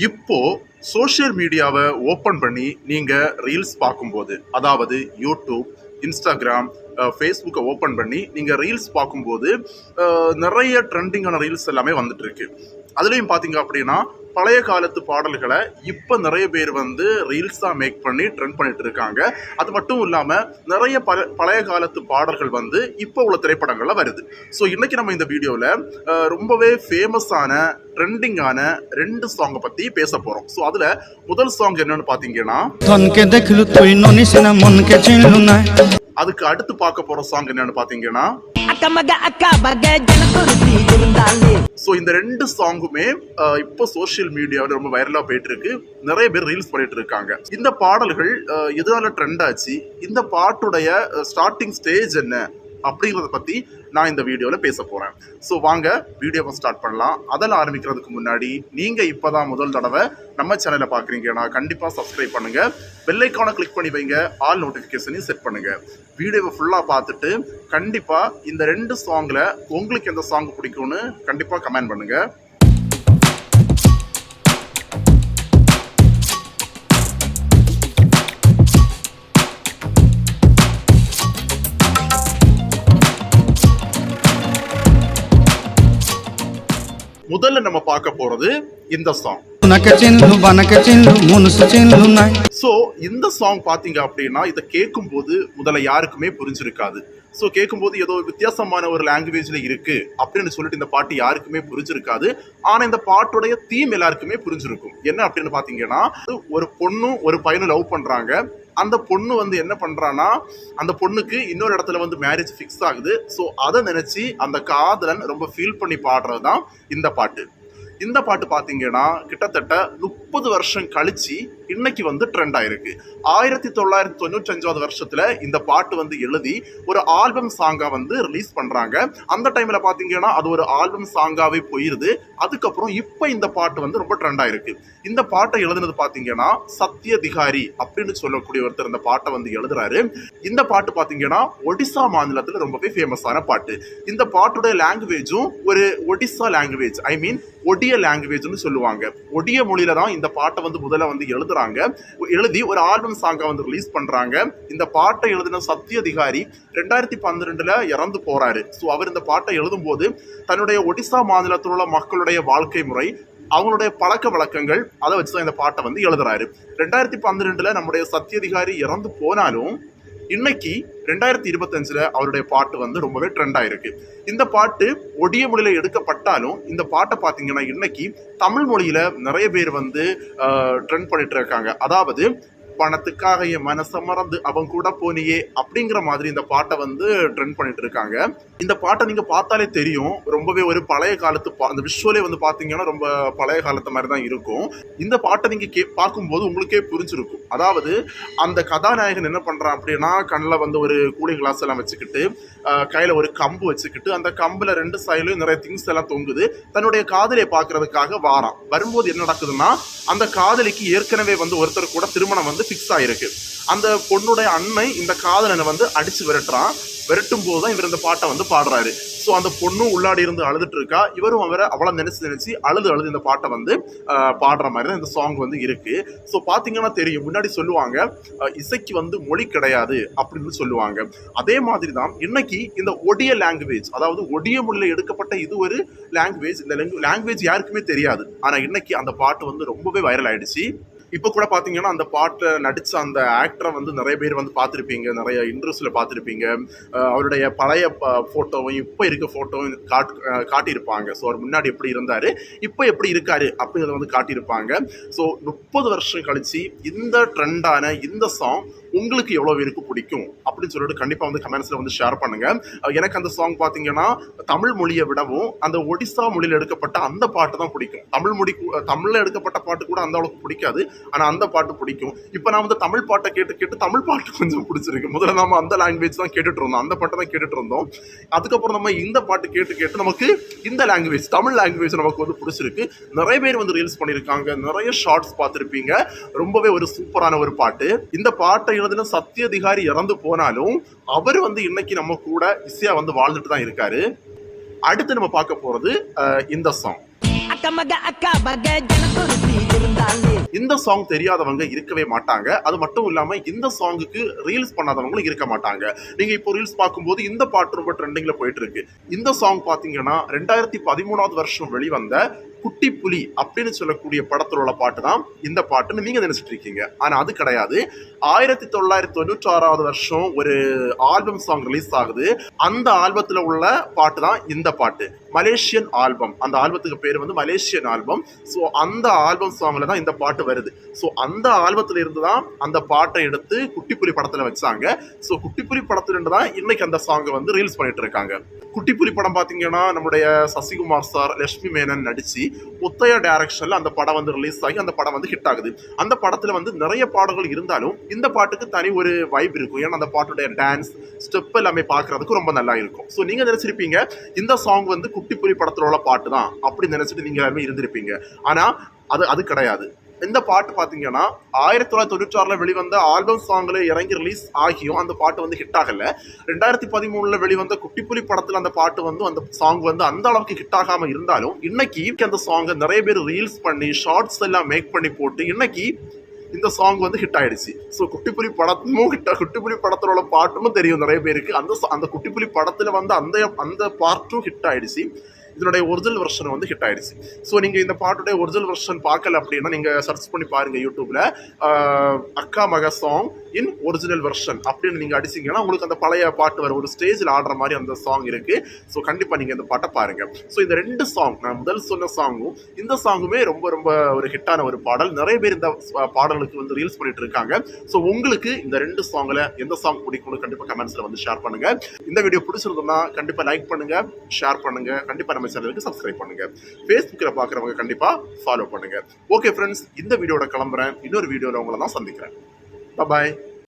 இப்போ சோஷியல் மீடியாவை ஓப்பன் பண்ணி நீங்கள் ரீல்ஸ் பார்க்கும்போது அதாவது யூடியூப் இன்ஸ்டாகிராம் ஃபேஸ்புக்கை ஓப்பன் பண்ணி நீங்கள் ரீல்ஸ் பார்க்கும்போது நிறைய ட்ரெண்டிங்கான ரீல்ஸ் எல்லாமே வந்துட்டு இருக்கு அதுலேயும் பார்த்தீங்க அப்படின்னா பழைய காலத்து பாடல்களை இப்போ நிறைய பேர் வந்து ரீல்ஸ் தான் மேக் பண்ணி ட்ரெண்ட் பண்ணிட்டு இருக்காங்க. அது மட்டும் இல்லாமல் நிறைய பல பழைய காலத்து பாடல்கள் வந்து இப்போ உள்ள திரைப்படங்களில் வருது. ஸோ இன்றைக்கி நம்ம இந்த வீடியோவில் ரொம்பவே ஃபேமஸான ட்ரெண்டிங்கான ரெண்டு சாங்கை பற்றி பேச போகிறோம் ஸோ அதில் முதல் சாங் என்னென்னு பார்த்தீங்கன்னா அதுக்கு அடுத்து பார்க்க போகிற சாங் என்னென்னு பார்த்தீங்கன்னா அக்க மக அக்கா இருந்தாலே. ஸோ இந்த ரெண்டு சாங்குமே இப்போ சோஷியல் மீடியாவில் ரொம்ப வைரலாக போயிட்டு இருக்கு நிறைய பேர் ரீல்ஸ் பண்ணிட்டு இருக்காங்க இந்த பாடல்கள் எதனால ட்ரெண்ட் ஆச்சு? இந்த பாட்டுடைய ஸ்டார்டிங் ஸ்டேஜ் என்ன? அப்படிங்கிறத பற்றி நான் இந்த வீடியோவில் பேச போகிறேன் ஸோ வாங்க வீடியோவை ஸ்டார்ட் பண்ணலாம். அதில் ஆரம்பிக்கிறதுக்கு முன்னாடி நீங்கள் இப்போ தான் முதல் தடவை நம்ம சேனலை பார்க்குறீங்கன்னா கண்டிப்பாக சப்ஸ்கிரைப் பண்ணுங்கள் பெல்லைக்கான கிளிக் பண்ணி வைங்க. ஆல் நோட்டிஃபிகேஷனையும் செட் பண்ணுங்கள் வீடியோவை ஃபுல்லாக பார்த்துட்டு கண்டிப்பாக இந்த ரெண்டு சாங்கில் உங்களுக்கு எந்த சாங் பிடிக்கும்னு கண்டிப்பாக கமெண்ட் பண்ணுங்கள் முதல்ல நம்ம பார்க்க போறது இந்த சாங் ஸோ இந்த சாங் பார்த்தீங்க அப்படின்னா இதை கேட்கும்போது முதல்ல யாருக்குமே புரிஞ்சிருக்காது. ஸோ கேட்கும்போது ஏதோ வித்தியாசமான ஒரு லாங்குவேஜில் இருக்குது அப்படின்னு சொல்லிட்டு இந்த பாட்டு யாருக்குமே புரிஞ்சிருக்காது. ஆனால் இந்த பாட்டுடைய தீம் எல்லாருக்குமே புரிஞ்சிருக்கும். என்ன அப்படின்னு பார்த்தீங்கன்னா ஒரு பொண்ணும் ஒரு பையனும் லவ் பண்ணுறாங்க அந்த பொண்ணு வந்து என்ன பண்ணுறான்னா அந்த பொண்ணுக்கு இன்னொரு இடத்துல வந்து மேரேஜ் ஃபிக்ஸ் ஆகுது. ஸோ அதை நினச்சி அந்த காதலன் ரொம்ப ஃபீல் பண்ணி பாடுறது தான் இந்த பாட்டு. இந்த பாட்டு பார்த்தீங்கன்னா கிட்டத்தட்ட முப்பது முப்பது வருஷம் கழிச்சு இன்னைக்கு வந்து ட்ரெண்ட் ஆயிருக்கு. ஆயிரத்தி தொள்ளாயிரத்தி தொண்ணூற்றஞ்சாவது வருஷத்துல இந்த பாட்டு வந்து எழுதி ஒரு ஆல்பம் சாங்கா வந்து ரிலீஸ் பண்றாங்க. அந்த டைம்ல பாத்தீங்கன்னா அது ஒரு ஆல்பம் சாங்காவே போயிருது. அதுக்கப்புறம் இப்போ இந்த பாட்டு வந்து ரொம்ப ட்ரெண்ட் ஆயிருக்கு. இந்த பாட்டை எழுதுனது பாத்தீங்கன்னா சத்யதிகாரி அப்படின்னு சொல்லக்கூடிய ஒருத்தர் இந்த பாட்டை வந்து எழுதுறாரு. இந்த பாட்டு பாத்தீங்கன்னா ஒடிசா மாநிலத்துல ரொம்பவே ஃபேமஸான பாட்டு. இந்த பாட்டுடைய லாங்குவேஜும் ஒரு ஒடிசா லாங்குவேஜ் ஐ மீன் ஒடிய லாங்குவேஜ்னு சொல்லுவாங்க. ஒடிய மொழியில தான் இந்த பாட்டை வந்து முதல்ல வந்து எழுதுறாங்க. எழுதி ஒரு ஆல்பம் சாங்காக வந்து ரிலீஸ் பண்ணுறாங்க இந்த பாட்டை எழுதின சத்யதிகாரி ரெண்டாயிரத்தி பன்னிரெண்டில் இறந்து போகிறாரு ஸோ அவர் இந்த பாட்டை எழுதும்போது தன்னுடைய ஒடிசா மாநிலத்தில் உள்ள மக்களுடைய வாழ்க்கை முறை அவங்களுடைய பழக்க வழக்கங்கள் அதை வச்சு தான் இந்த பாட்டை வந்து எழுதுறாரு. ரெண்டாயிரத்தி பன்னிரெண்டில் நம்முடைய சத்யதிகாரி இறந்து போனாலும் இன்னைக்கு ரெண்டாயிரத்தி இருபத்தஞ்சில் அவருடைய பாட்டு வந்து ரொம்பவே ட்ரெண்ட் ஆயிருக்கு. இந்த பாட்டு ஒடிய மொழியில் எடுக்கப்பட்டாலும் இந்த பாட்டை பார்த்தீங்கன்னா இன்னைக்கு தமிழ் மொழியில் நிறைய பேர் வந்து ட்ரெண்ட் பண்ணிட்டு இருக்காங்க. அதாவது பணத்துக்காக என் மனசை மறந்து அவன் கூட போனியே அப்படிங்கிற மாதிரி இந்த பாட்டை வந்து ட்ரெண்ட் பண்ணிட்டு இருக்காங்க. இந்த பாட்டை நீங்க பார்த்தாலே தெரியும். ரொம்பவே ஒரு பழைய காலத்து பா- அந்த விஷுவலே வந்து பாத்தீங்கன்னா ரொம்ப பழைய காலத்து மாதிரி தான் இருக்கும். இந்த பாட்டை நீங்க கே பார்க்கும்போது உங்களுக்கே புரிஞ்சிருக்கும். அதாவது அந்த கதாநாயகன் என்ன பண்றான் அப்படின்னா கண்ணில் வந்து ஒரு கூலிங் கிளாஸ் எல்லாம் வச்சுக்கிட்டு கையில் கையில ஒரு கம்பு வச்சுக்கிட்டு அந்த கம்புல ரெண்டு சைடுலயும் நிறைய திங்ஸ் எல்லாம் தொங்குது. தன்னுடைய காதலியை பார்க்கறதுக்காக வாரான். வரும்போது என்ன நடக்குதுன்னா அந்த காதலிக்கு ஏற்கனவே வந்து ஒருத்தர் கூட திருமணம் வந்து ஃபிக்ஸ் ஆகிருக்கு அந்த பொண்ணுடைய அண்ணன் இந்த காதலனை வந்து அடித்து விரட்டுறான். விரட்டும் போது தான் இவர் இந்த பாட்டை வந்து பாடுறாரு. ஸோ அந்த பொண்ணும் உள்ளாடி இருந்து அழுதுட்டு இருக்கா. இவரும் அவரை அவ்வளோ நினைச்சு நினைச்சு அழுது அழுது இந்த பாட்டை வந்து பாடுற மாதிரி தான் இந்த சாங் வந்து இருக்கு. ஸோ பார்த்தீங்கன்னா தெரியும். முன்னாடி சொல்லுவாங்க இசைக்கு வந்து மொழி கிடையாது அப்படின்னு சொல்லுவாங்க. அதே மாதிரி தான் இன்னைக்கு இந்த ஒடிய லாங்குவேஜ் அதாவது ஒடிய மொழியில் எடுக்கப்பட்ட இது ஒரு லாங்குவேஜ் இந்த லாங்குவேஜ் யாருக்குமே தெரியாது. ஆனால் இன்னைக்கு அந்த பாட்டு வந்து ரொம்பவே வைரல் ஆயிடுச்சு. இப்போ கூட பார்த்தீங்கன்னா அந்த பாட்டை நடித்த அந்த ஆக்டரை வந்து நிறைய பேர் வந்து பார்த்துருப்பீங்க. நிறைய இன்டர்வியூஸில் பார்த்துருப்பீங்க. அவருடைய பழைய ஃபோட்டோவும் இப்போ இருக்க ஃபோட்டோவும் காட் காட்டியிருப்பாங்க. ஸோ அவர் முன்னாடி எப்படி இருந்தார் இப்போ எப்படி இருக்கார் அப்படிங்கிறத வந்து காட்டியிருப்பாங்க. ஸோ முப்பது வருஷம் கழித்து இந்த ட்ரெண்டான இந்த சாங் உங்களுக்கு எவ்வளோ பேருக்கு பிடிக்கும் அப்படின்னு சொல்லிட்டு கண்டிப்பாக வந்து கமெண்ட்ஸில் வந்து ஷேர் பண்ணுங்கள் எனக்கு அந்த சாங் பார்த்தீங்கன்னா தமிழ் மொழியை விடவும் அந்த ஒடிசா மொழியில் எடுக்கப்பட்ட அந்த பாட்டு தான் பிடிக்கும். தமிழ் மொழி தமிழில் எடுக்கப்பட்ட பாட்டு கூட அந்த அளவுக்கு பிடிக்காது. ஆனால் அந்த பாட்டு பிடிக்கும். இப்போ நான் வந்து தமிழ் பாட்டை கேட்டு கேட்டு தமிழ் பாட்டு கொஞ்சம் பிடிச்சிருக்கு. முதல்ல நாம அந்த லாங்குவேஜ் தான் கேட்டுட்டு இருந்தோம். அந்த பாட்டை தான் கேட்டுட்டு இருந்தோம். அதுக்கப்புறம் நம்ம இந்த பாட்டு கேட்டு கேட்டு நமக்கு இந்த லாங்குவேஜ் தமிழ் லாங்குவேஜ் நமக்கு வந்து பிடிச்சிருக்கு. நிறைய பேர் வந்து ரீல்ஸ் பண்ணியிருக்காங்க. நிறைய ஷார்ட்ஸ் பார்த்துருப்பீங்க. ரொம்பவே ஒரு சூப்பரான ஒரு பாட்டு. இந்த பாட்டை எழுதின சத்யதிகாரி இறந்து போனாலும் அவர் வந்து இன்னைக்கு நம்ம கூட இசையா வந்து வாழ்ந்துட்டு தான் இருக்காரு அடுத்து நம்ம பார்க்க போறது இந்த சாங் இந்த சாங் தெரியாதவங்க இருக்கவே மாட்டாங்க. அது மட்டும் இல்லாம இந்த சாங்குக்கு ரீல்ஸ் பண்ணாதவங்களும் இருக்க மாட்டாங்க. நீங்க இப்போ ரீல்ஸ் பார்க்கும்போது இந்த பாட்டு ரொம்ப ட்ரெண்டிங்ல போயிட்டு இருக்கு. இந்த சாங் பாத்தீங்கன்னா ரெண்டாயிரத்தி பதிமூணாவது வருஷம் வெளிவந்த குட்டி புலி அப்படின்னு சொல்லக்கூடிய படத்தில் உள்ள பாட்டு தான் இந்த பாட்டுன்னு நீங்கள் நினச்சிட்டு இருக்கீங்க. ஆனால் அது கிடையாது. ஆயிரத்தி தொள்ளாயிரத்தி தொண்ணூற்றி ஆறாவது வருஷம் ஒரு ஆல்பம் சாங் ரிலீஸ் ஆகுது. அந்த ஆல்பத்தில் உள்ள பாட்டு தான் இந்த பாட்டு. Malaysian album. அந்த ஆல்பத்துக்கு பேர் வந்து மலேசியன் ஆல்பம். ஸோ அந்த ஆல்பம் சாங்ல தான் இந்த பாட்டு வருது. ஸோ அந்த ஆல்பத்தில் இருந்து தான் அந்த பாட்டை எடுத்து குட்டிப்புலி படத்தில் வச்சாங்க. ஸோ குட்டிப்புலி படத்துல இருந்து தான் இன்னைக்கு அந்த சாங்கை வந்து ரீல்ஸ் பண்ணிட்டு இருக்காங்க. குட்டிப்புலி படம் பார்த்தீங்கன்னா நம்முடைய சசிகுமார் சார் லட்சுமி மேனன் நடித்து முத்தையா டைரக்ஷனில் அந்த படம் வந்து ரிலீஸ் ஆகி அந்த படம் வந்து ஹிட் ஆகுது. அந்த படத்தில் வந்து நிறைய பாடல்கள் இருந்தாலும் இந்த பாட்டுக்கு தனி ஒரு வைப் இருக்கும். ஏன்னா அந்த பாட்டுடைய டான்ஸ் ஸ்டெப் எல்லாமே பார்க்கறதுக்கு ரொம்ப நல்லா இருக்கும். ஸோ நீங்கள் நினச்சிருப்பீங்க இந்த சாங் வந்து குட்டிப்புலி படத்தில் உள்ள பாட்டு தான் அப்படி நினச்சிட்டு நீங்கள் எல்லாருமே இருந்திருப்பீங்க. ஆனால் அது அது கிடையாது. இந்த பாட்டு பார்த்தீங்கன்னா ஆயிரத்தி தொள்ளாயிரத்தி தொண்ணூற்றி வெளிவந்த ஆல்பம் சாங்கில் இறங்கி ரிலீஸ் ஆகியும் அந்த பாட்டு வந்து ஹிட் ஆகல. ரெண்டாயிரத்தி பதிமூணில் வெளிவந்த குட்டிப்புலி படத்தில் அந்த பாட்டு வந்து அந்த சாங் வந்து அந்த அளவுக்கு ஹிட் ஆகாமல் இருந்தாலும் இன்னைக்கு அந்த சாங்கை நிறைய பேர் ரீல்ஸ் பண்ணி ஷார்ட்ஸ் எல்லாம் மேக் பண்ணி போட்டு இன்னைக்கு இந்த சாங் வந்து ஹிட் ஆயிடுச்சு. ஸோ குட்டிப்புலி படமும் ஹிட் குட்டிப்புலி படத்தில் உள்ள பாட்டும் தெரியும் நிறைய பேருக்கு. அந்த அந்த குட்டிப்புலி படத்தில் வந்து அந்த அந்த பார்ட்டும் ஹிட் ஆயிடுச்சு. இதனுடைய ஒரிஜினல் வெர்ஷன் வந்து ஹிட் ஆயிடுச்சு. ஸோ நீங்கள் இந்த பாட்டுடைய ஒரிஜினல் வெர்ஷன் பார்க்கல அப்படின்னா நீங்கள் சர்ச் பண்ணி பாருங்கள் யூடியூப்பில் அக்கா மக சாங் இன் ஒரிஜினல் வெர்ஷன் அப்படின்னு நீங்கள் அடிச்சிங்கன்னா உங்களுக்கு அந்த பழைய பாட்டு வரும். ஒரு ஸ்டேஜில் ஆடுற மாதிரி அந்த சாங் இருக்குது ஸோ கண்டிப்பாக நீங்கள் இந்த பாட்டை பாருங்கள் ஸோ இந்த ரெண்டு சாங் நான் முதல் சொன்ன சாங்கும் இந்த சாங்குமே ரொம்ப ரொம்ப ஒரு ஹிட்டான ஒரு பாடல். நிறைய பேர் இந்த பாடலுக்கு வந்து ரீல்ஸ் பண்ணிட்டு இருக்காங்க. ஸோ உங்களுக்கு இந்த ரெண்டு சாங்ல எந்த சாங் பிடிக்கும்னு கண்டிப்பாக கமெண்ட்ஸில் வந்து ஷேர் பண்ணுங்கள் இந்த வீடியோ பிடிச்சிருந்தோம்னா கண்டிப்பாக லைக் பண்ணுங்கள் ஷேர் பண்ணுங்கள் கண்டிப்பாக நம்ம சேனலுக்கு சப்ஸ்கிரைப் பண்ணுங்க. ஃபேஸ்புக்கில் பார்க்குறவங்க கண்டிப்பாக ஃபாலோ பண்ணுங்க. ஓகே ஃப்ரெண்ட்ஸ் இந்த வீடியோட கிளம்புறேன். இன்னொரு வீடியோவில் உங்களை தான் சந்திக்கிறேன். பாய்